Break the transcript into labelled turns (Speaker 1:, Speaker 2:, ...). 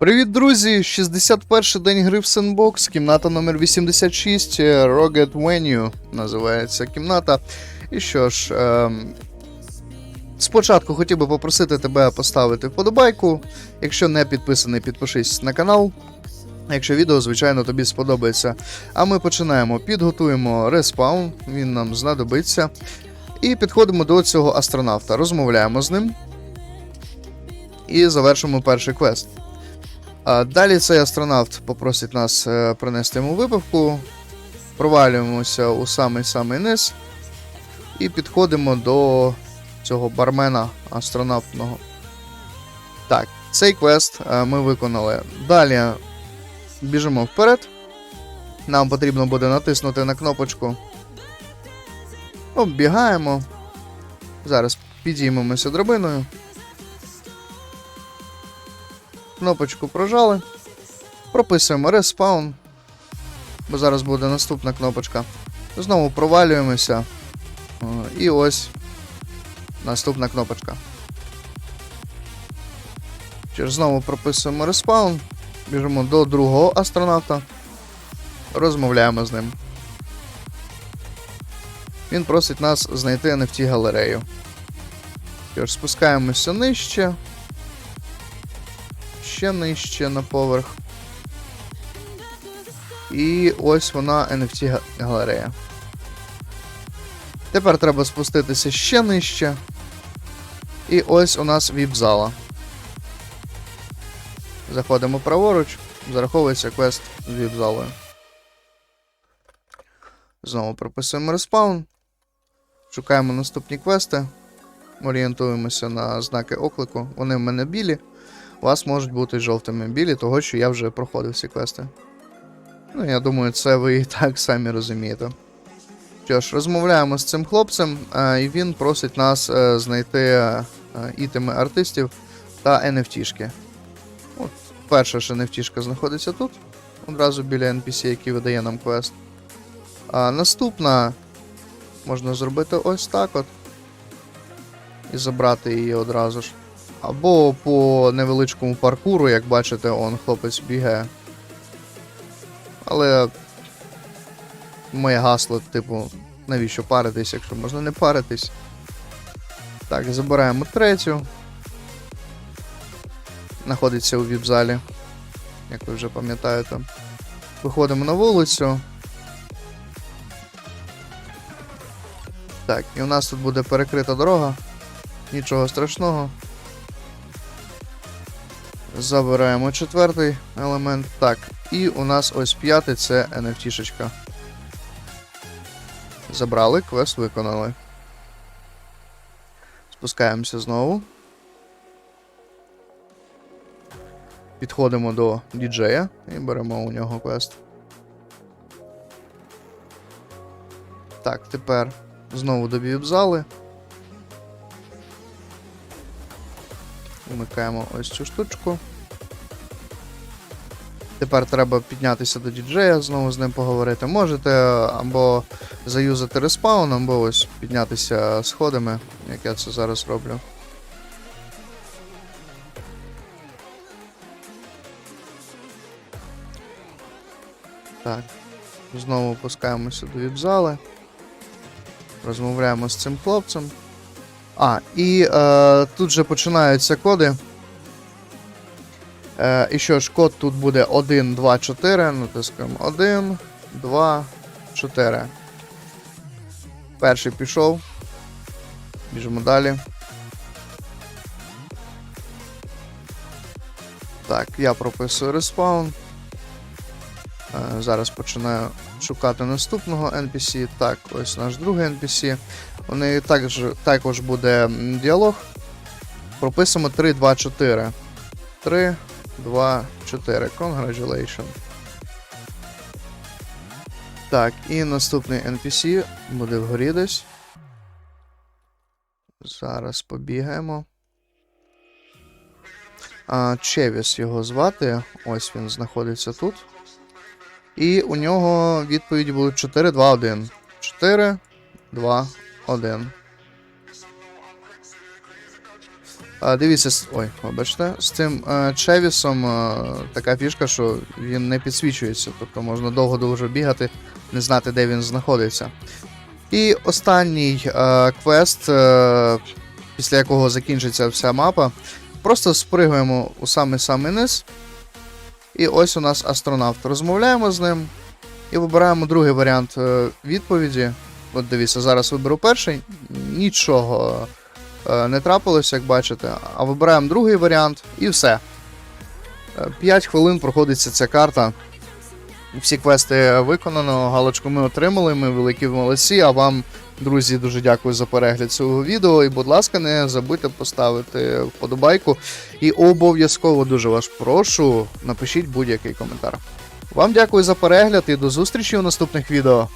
Speaker 1: Привіт, друзі! 61 день гри в Sandbox, кімната номер 86, е, Rocket Venue називається кімната. І що ж, ем, спочатку хотів би попросити тебе поставити вподобайку. Якщо не підписаний, підпишись на канал. Якщо відео, звичайно, тобі сподобається. А ми починаємо. Підготуємо респаун, він нам знадобиться. І підходимо до цього астронавта, розмовляємо з ним. І завершимо перший квест. Далі цей астронавт попросить нас е, принести йому випивку. Провалюємося у самий-самий низ. І підходимо до цього бармена астронавтного. Так, цей квест е, ми виконали. Далі біжимо вперед. Нам потрібно буде натиснути на кнопочку. Оббігаємо. Зараз підіймемося драбиною. Кнопочку прожали. Прописуємо респаун. Бо зараз буде наступна кнопочка. Знову провалюємося. І ось наступна кнопочка. Через знову прописуємо респаун. Біжимо до другого астронавта. Розмовляємо з ним. Він просить нас знайти NFT галерею. Що ж, спускаємося нижче ще нижче на поверх. І ось вона NFT галерея. Тепер треба спуститися ще нижче. І ось у нас віп-зала. Заходимо праворуч, зараховується квест з віп-залою. Знову прописуємо респаун. Шукаємо наступні квести. Орієнтуємося на знаки оклику. Вони в мене білі. У вас можуть бути жовтими білі, того що я вже проходив всі квести. Ну, я думаю, це ви і так самі розумієте. Що ж, розмовляємо з цим хлопцем, е, і він просить нас е, знайти е, ітеми артистів та NFT-шки. От, перша ж NFT-шка знаходиться тут, одразу біля NPC, який видає нам квест. А наступна можна зробити ось так от. І забрати її одразу ж. Або по невеличкому паркуру, як бачите, он хлопець бігає. Але моє гасло, типу, навіщо паритись, якщо можна не паритись. Так, забираємо третю. Знаходиться у віп-залі, як ви вже пам'ятаєте. Виходимо на вулицю. Так, і у нас тут буде перекрита дорога. Нічого страшного. Забираємо четвертий елемент. Так, і у нас ось п'ятий це NFT-шечка. Забрали, квест виконали. Спускаємося знову. Підходимо до діджея і беремо у нього квест. Так, тепер знову до віп-зали. Вмикаємо ось цю штучку. Тепер треба піднятися до діджея, знову з ним поговорити. Можете або заюзати респаун, або ось піднятися сходами, як я це зараз роблю. Так. Знову опускаємося до віп-зали. Розмовляємо з цим хлопцем. А, і е, тут же починаються коди. Е, і що ж, код тут буде 1, 2, 4. Натискаємо 1, 2, 4. Перший пішов. Біжимо далі. Так, я прописую респаун. Е, зараз починаю шукати наступного NPC. Так, ось наш другий NPC. У неї також, також буде діалог. Прописуємо 3, 2, 4. 3, 2, 4. Congratulations. Так, і наступний NPC буде вгорі десь. Зараз побігаємо. А, Чевіс його звати. Ось він знаходиться тут. І у нього відповіді будуть 4, 2, 1. 4, 2, 1. А, дивіться, ой, вибачте, з цим е, Чевісом е, така фішка, що він не підсвічується, тобто можна довго дуже бігати, не знати, де він знаходиться. І останній е, квест, е, після якого закінчиться вся мапа, просто спригуємо у самий-самий низ. І ось у нас астронавт. Розмовляємо з ним і вибираємо другий варіант відповіді. От дивіться, зараз виберу перший. Нічого е, не трапилось, як бачите. А вибираємо другий варіант і все. 5 хвилин проходиться ця карта. Всі квести виконано, галочку ми отримали, ми великі молодці. А вам, друзі, дуже дякую за перегляд цього відео. І, будь ласка, не забудьте поставити вподобайку. І обов'язково дуже вас прошу, напишіть будь-який коментар. Вам дякую за перегляд і до зустрічі у наступних відео.